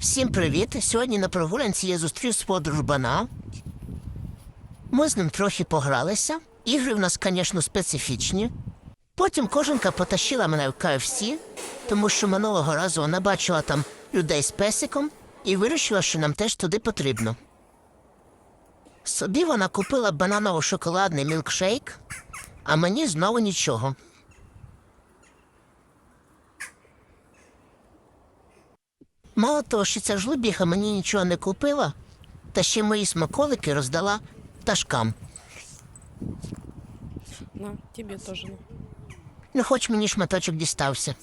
Всім привіт! Сьогодні на прогулянці я зустрів свого дружбана. Ми з ним трохи погралися. Ігри в нас, звісно, специфічні. Потім кожанка потащила мене в KFC, тому що минулого разу вона бачила там людей з песиком і вирішила, що нам теж туди потрібно. Собі вона купила бананово-шоколадний мілкшейк, а мені знову нічого. Мало того, що ця жлобіха мені нічого не купила, та ще мої смаколики роздала пташкам. На, тебе тоже. Ну, хоч мені шматочок дістався.